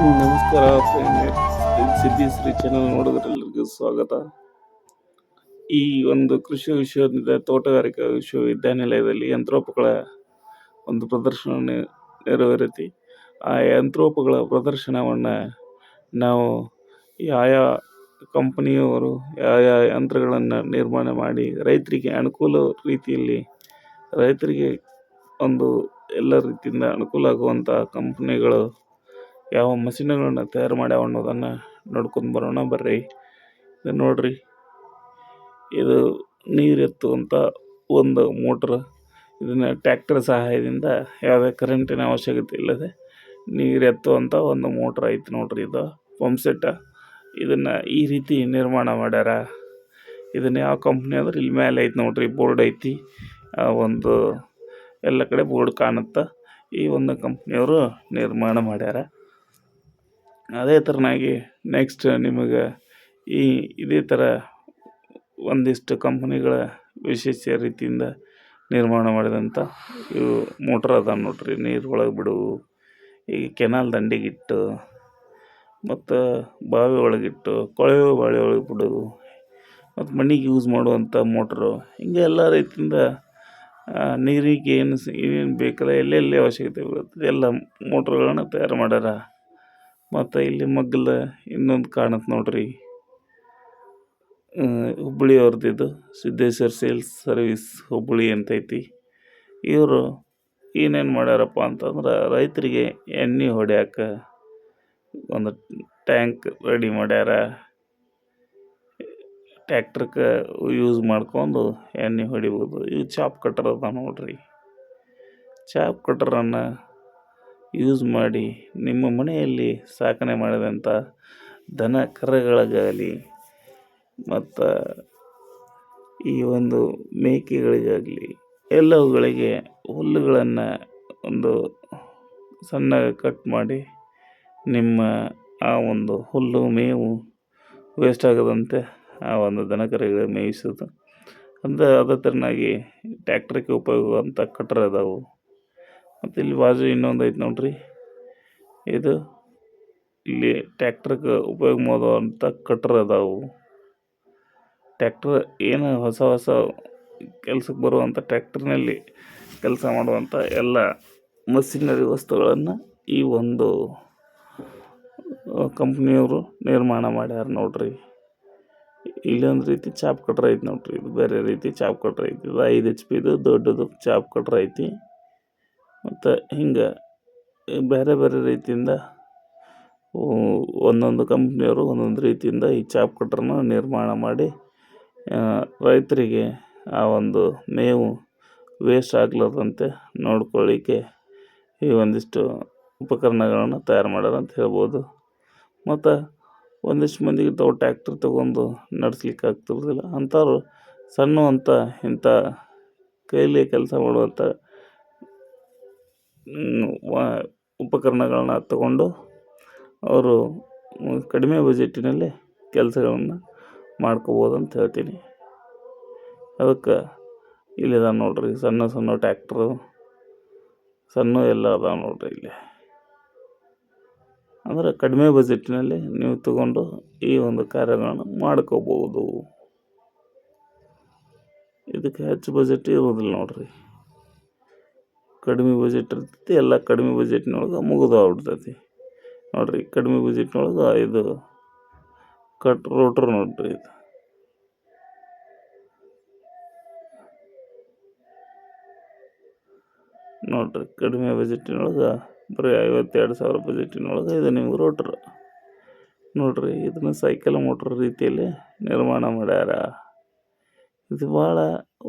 ನಮಸ್ಕಾರ ಸಿದ್ದಿ ಶ್ರೀ ಚಾನಲ್ ನೋಡೋದ್ರೆಲ್ಲರಿಗೂ ಸ್ವಾಗತ. ಈ ಒಂದು ಕೃಷಿ ವಿಶ್ವವಿದ್ಯಾಲಯ ತೋಟಗಾರಿಕಾ ವಿಶ್ವವಿದ್ಯಾನಿಲಯದಲ್ಲಿ ಯಂತ್ರೋಪಗಳ ಒಂದು ಪ್ರದರ್ಶನ ನೆರವೇರಿತಿ ಆ ಯಂತ್ರೋಪಗಳ ಪ್ರದರ್ಶನವನ್ನು ನಾವು ಯಾಯಾ ಕಂಪನಿಯವರು ಯಾವ ಯಂತ್ರಗಳನ್ನು ನಿರ್ಮಾಣ ಮಾಡಿ, ರೈತರಿಗೆ ಅನುಕೂಲ ರೀತಿಯಲ್ಲಿ, ರೈತರಿಗೆ ಒಂದು ಎಲ್ಲ ರೀತಿಯಿಂದ ಅನುಕೂಲ ಆಗುವಂಥ ಕಂಪ್ನಿಗಳು ಯಾವ ಮಷೀನ್ಗಳನ್ನ ತಯಾರು ಮಾಡ್ಯಾವ ಅನ್ನೋದನ್ನು ನೋಡ್ಕೊಂಡು ಬರೋಣ ಬರ್ರಿ. ಇದು ನೋಡ್ರಿ. ಇದು ನೀರು ಎತ್ತುವಂಥ ಒಂದು ಮೋಟ್ರ್. ಇದನ್ನು ಟ್ಯಾಕ್ಟರ್ ಸಹಾಯದಿಂದ ಯಾವುದೇ ಕರೆಂಟಿನ ಅವಶ್ಯಕತೆ ಇಲ್ಲದೆ ನೀರು ಎತ್ತುವಂಥ ಒಂದು ಮೋಟ್ರ್ ಐತಿ ನೋಡ್ರಿ ಇದು. Pump set. ಇದನ್ನು ಈ ರೀತಿ ನಿರ್ಮಾಣ ಮಾಡ್ಯಾರ. ಇದನ್ನು ಯಾವ ಕಂಪ್ನಿ ಅಂದ್ರೆ ಇಲ್ಲಿ ಮೇಲೆ ಐತಿ ನೋಡ್ರಿ. ಬೋರ್ಡ್ ಐತಿ. ಒಂದು ಎಲ್ಲ ಕಡೆ ಬೋರ್ಡ್ ಕಾಣುತ್ತೆ ಈ ಒಂದು ಕಂಪ್ನಿಯವರು ನಿರ್ಮಾಣ ಮಾಡ್ಯಾರ. ಅದೇ ಥರನಾಗಿ ನೆಕ್ಸ್ಟ್ ನಿಮಗೆ ಈ ಇದೇ ಥರ ಒಂದಿಷ್ಟು ಕಂಪ್ನಿಗಳ ವಿಶೇಷ ರೀತಿಯಿಂದ ನಿರ್ಮಾಣ ಮಾಡಿದಂಥ ಇವು ಮೋಟ್ರ್ ಅದಾವೆ ನೋಡ್ರಿ, ನೀರು ಒಳಗೆ ಬಿಡುವು ಈ ಕೆನಾಲ್ ದಂಡೆಗಿಟ್ಟು, ಮತ್ತು ಬಾವಿ ಒಳಗಿಟ್ಟು, ಕೊಳವೆ ಬಾವಿ ಒಳಗೆ ಬಿಡೋದು ಮತ್ತು ಮಣ್ಣಿಗೆ ಯೂಸ್ ಮಾಡುವಂಥ ಮೋಟ್ರು ಹಿಂಗೆ ಎಲ್ಲ ರೀತಿಯಿಂದ ನೀರಿಗೆ ಏನು ಏನೇನು ಬೇಕಲ್ಲ ಎಲ್ಲೆಲ್ಲಿ ಅವಶ್ಯಕತೆ ಬೀಳುತ್ತದೆ ಎಲ್ಲ ಮೋಟ್ರ್ಗಳನ್ನು ತಯಾರು ಮಾಡ್ಯಾರ. ಮತ್ತು ಇಲ್ಲಿ ಮಗ್ಗಲ ಇನ್ನೊಂದು ಕಾಣುತ್ತೆ ನೋಡ್ರಿ. ಹುಬ್ಬಳ್ಳಿ ಅವ್ರದ್ದು ಇದು ಸಿದ್ದೇಶ್ವರ್ ಸೇಲ್ಸ್ ಸರ್ವಿಸ್ ಹುಬ್ಬಳ್ಳಿ ಅಂತೈತಿ. ಇವರು ಏನೇನು ಮಾಡ್ಯಾರಪ್ಪ ಅಂತಂದ್ರೆ ರೈತರಿಗೆ ಎಣ್ಣೆ ಹೊಡ್ಯಾಕ ಒಂದು ಟ್ಯಾಂಕ್ ರೆಡಿ ಮಾಡ್ಯಾರ. ಟ್ಯಾಕ್ಟ್ರಕ್ಕೆ ಯೂಸ್ ಮಾಡ್ಕೊಂಡು ಎಣ್ಣೆ ಹೊಡಿಬೋದು. ಇವು ಚಾಪ್ ಕಟ್ಟರ್ ಅದ ನೋಡ್ರಿ. ಚಾಪ್ ಕಟ್ರನ್ನು ಯೂಸ್ ಮಾಡಿ ನಿಮ್ಮ ಮನೆಯಲ್ಲಿ ಸಾಕಣೆ ಮಾಡಿದಂಥ ದನ ಕರುಗಳಿಗಾಗಲಿ ಮತ್ತು ಈ ಒಂದು ಮೇಕೆಗಳಿಗಾಗಲಿ ಎಲ್ಲವುಗಳಿಗೆ ಹುಲ್ಲುಗಳನ್ನು ಒಂದು ಸಣ್ಣ ಕಟ್ ಮಾಡಿ ನಿಮ್ಮ ಆ ಒಂದು ಹುಲ್ಲು ಮೇವು ವೇಸ್ಟ್ ಆಗದಂತೆ ಆ ಒಂದು ದನ ಕರುಗಳಿಗೆ ಮೇಯಿಸೋದು. ಅಂದರೆ ಅದೇ ಥರನಾಗಿ ಟ್ಯಾಕ್ಟ್ರಿಗೆ ಅಂತ ಕಟ್ರ್ ಅದಾವು ಮತ್ತು ಇಲ್ಲಿ ಬಾಜು ಇನ್ನೊಂದು ಐತೆ ನೋಡ್ರಿ. ಇದು ಇಲ್ಲಿ ಟ್ಯಾಕ್ಟ್ರಿಗೆ ಉಪಯೋಗ ಮಾಡುವಂಥ ಕಟ್ರ್ ಅದಾವು. ಟ್ಯಾಕ್ಟ್ರ್ ಏನು ಹೊಸ ಹೊಸ ಕೆಲ್ಸಕ್ಕೆ ಬರುವಂಥ ಟ್ಯಾಕ್ಟ್ರಿನಲ್ಲಿ ಕೆಲಸ ಮಾಡುವಂಥ ಎಲ್ಲ ಮಷಿನರಿ ವಸ್ತುಗಳನ್ನು ಈ ಒಂದು ಕಂಪ್ನಿಯವರು ನಿರ್ಮಾಣ ಮಾಡ್ಯಾರ ನೋಡ್ರಿ. ಇಲ್ಲೊಂದು ರೀತಿ ಚಾಪ್ ಕಟ್ರ್ ಐತಿ ನೋಡ್ರಿ. ಇದು ಬೇರೆ ರೀತಿ ಚಾಪ್ ಕಟ್ರ್ ಐತಿ. ಇದು ಐದು ಎಚ್ ಪಿದು ದೊಡ್ಡದು ಚಾಪ್ ಕಟ್ರ್ ಐತಿ. ಮತ್ತು ಹಿಂಗೆ ಬೇರೆ ಬೇರೆ ರೀತಿಯಿಂದ ಒಂದೊಂದು ಕಂಪ್ನಿಯವರು ಒಂದೊಂದು ರೀತಿಯಿಂದ ಈ ಚಾಪ್ ಕಟ್ರನ್ನು ನಿರ್ಮಾಣ ಮಾಡಿ ರೈತರಿಗೆ ಆ ಒಂದು ಮೇವು ವೇಸ್ಟ್ ಆಗ್ಲಾರ್ದಂತೆ ನೋಡ್ಕೊಳ್ಳಿಕ್ಕೆ ಈ ಒಂದಿಷ್ಟು ಉಪಕರಣಗಳನ್ನು ತಯಾರು ಮಾಡ್ಯಾರ ಅಂತ ಹೇಳ್ಬೋದು. ಮತ್ತು ಒಂದಿಷ್ಟು ಮಂದಿಗೆ ತಾವು ಟ್ಯಾಕ್ಟ್ರ್ ತೊಗೊಂಡು ನಡೆಸ್ಲಿಕ್ಕೆ ಆಗ್ತಿರೋದಿಲ್ಲ. ಅಂಥವ್ರು ಸಣ್ಣವಂಥ ಇಂಥ ಕೈಲಿ ಕೆಲಸ ಮಾಡುವಂಥ ಉಪಕರಣಗಳನ್ನ ತಗೊಂಡು ಅವರು ಕಡಿಮೆ ಬಜೆಟ್ಟಿನಲ್ಲಿ ಕೆಲಸಗಳನ್ನ ಮಾಡ್ಕೋಬೋದು ಅಂತ ಹೇಳ್ತೀನಿ. ಅದಕ್ಕೆ ಇಲ್ಲಿದಾವೆ ನೋಡಿರಿ, ಸಣ್ಣ ಸಣ್ಣ ಟ್ಯಾಕ್ಟ್ರು ಸಣ್ಣ ಎಲ್ಲ ಅದಾವ ನೋಡಿರಿ ಇಲ್ಲಿ. ಅಂದರೆ ಕಡಿಮೆ ಬಜೆಟ್ಟಿನಲ್ಲಿ ನೀವು ತಗೊಂಡು ಈ ಒಂದು ಕಾರ್ಯಗಳನ್ನು ಮಾಡ್ಕೋಬೋದು. ಇದಕ್ಕೆ ಹೆಚ್ಚು ಬಜೆಟ್ ಇರೋದಿಲ್ಲ ನೋಡ್ರಿ. ಕಡಿಮೆ ಬಜೆಟ್ ಇರ್ತೈತಿ, ಎಲ್ಲ ಕಡಿಮೆ ಬಜೆಟ್ನೊಳಗೆ ಮುಗಿದೋಗ್ಬಿಡ್ತೈತಿ ನೋಡಿರಿ, ಕಡಿಮೆ ಬಜೆಟ್ನೊಳಗೆ ಇದು ಕಟ್ ರೋಟ್ರ್ ನೋಡಿರಿ ಇದು. ನೋಡಿರಿ, ಕಡಿಮೆ ಬಜೆಟಿನೊಳಗೆ ಬರೀ ಐವತ್ತೆರಡು ಸಾವಿರ ಬಜೆಟಿನೊಳಗೆ ಇದು ನಿಮ್ಗೆ ರೋಟ್ರ್ ನೋಡಿರಿ, ಇದನ್ನು ಸೈಕಲ್ ಮೋಟ್ರ್ ರೀತಿಯಲ್ಲಿ ನಿರ್ಮಾಣ ಮಾಡ್ಯಾರ. ಇದು ಭಾಳ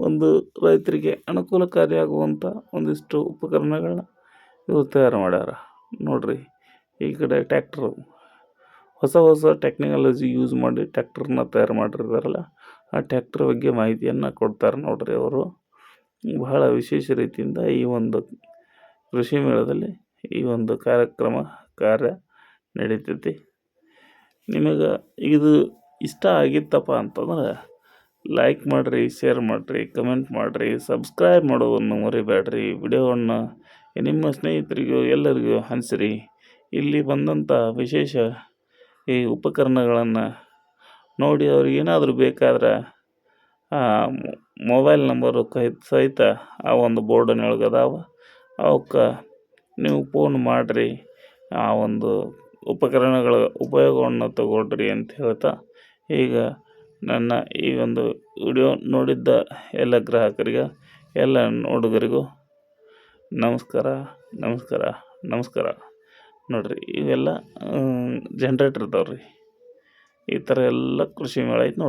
ಒಂದು ರೈತರಿಗೆ ಅನುಕೂಲಕಾರಿಯಾಗುವಂಥ ಒಂದಿಷ್ಟು ಉಪಕರಣಗಳನ್ನ ಇವರು ತಯಾರು ಮಾಡ್ಯಾರ. ನೋಡಿರಿ, ಈ ಕಡೆ ಟ್ಯಾಕ್ಟ್ರು. ಹೊಸ ಹೊಸ ಟೆಕ್ನಾಲಜಿ ಯೂಸ್ ಮಾಡಿ ಟ್ಯಾಕ್ಟ್ರನ್ನ ತಯಾರು ಮಾಡಿರ್ತಾರಲ್ಲ, ಆ ಟ್ಯಾಕ್ಟ್ರ್ ಬಗ್ಗೆ ಮಾಹಿತಿಯನ್ನು ಕೊಡ್ತಾರೆ ನೋಡಿರಿ ಅವರು. ಬಹಳ ವಿಶೇಷ ರೀತಿಯಿಂದ ಈ ಒಂದು ಕೃಷಿ ಮೇಳದಲ್ಲಿ ಈ ಒಂದು ಕಾರ್ಯಕ್ರಮ, ಕಾರ್ಯ ನಡೀತೈತಿ. ನಿಮಗೆ ಇದು ಇಷ್ಟ ಆಗಿತ್ತಪ್ಪ ಅಂತಂದ್ರೆ ಲೈಕ್ ಮಾಡಿರಿ ಶೇರ್ ಮಾಡಿರಿ ಕಮೆಂಟ್ ಮಾಡಿರಿ ಸಬ್ಸ್ಕ್ರೈಬ್ ಮಾಡೋದನ್ನು ಮರಿಬೇಡ್ರಿ. ವಿಡಿಯೋವನ್ನು ನಿಮ್ಮ ಸ್ನೇಹಿತರಿಗೂ, ಎಲ್ಲರಿಗೂ ಹಂಚಿರಿ. ಇಲ್ಲಿ ಬಂದಂಥ ವಿಶೇಷ ಈ ಉಪಕರಣಗಳನ್ನು ನೋಡಿ ಅವ್ರಿಗೆ ಏನಾದರೂ ಬೇಕಾದ್ರೆ ಮೊಬೈಲ್ ನಂಬರು ಕೈ, ಸಹಿತ ಆ ಒಂದು ಬೋರ್ಡಿನೊಳಗೆ ಅದಾವೆ ಅವಕ್ಕೆ ನೀವು ಫೋನ್ ಮಾಡಿರಿ, ಆ ಒಂದು ಉಪಕರಣಗಳ ಉಪಯೋಗವನ್ನು ತಗೊಳ್ರಿ ಅಂತ ಹೇಳ್ತಾ. ಈಗ ನನ್ನ ಈ ಒಂದು ವಿಡಿಯೋ ನೋಡಿದ್ದ ಎಲ್ಲ ಗ್ರಾಹಕರಿಗೆ, ಎಲ್ಲ ನೋಡುಗರಿಗೂ ನಮಸ್ಕಾರ ನಮಸ್ಕಾರ ನಮಸ್ಕಾರ. ನೋಡಿರಿ, ಇವೆಲ್ಲ ಜನ್ರೇಟ್ರ್ ಇದಾವೆ ರೀ ಈ ಥರ ಎಲ್ಲ ಕೃಷಿ ಮೇಳ ಐತೆ ನೋಡಿರಿ.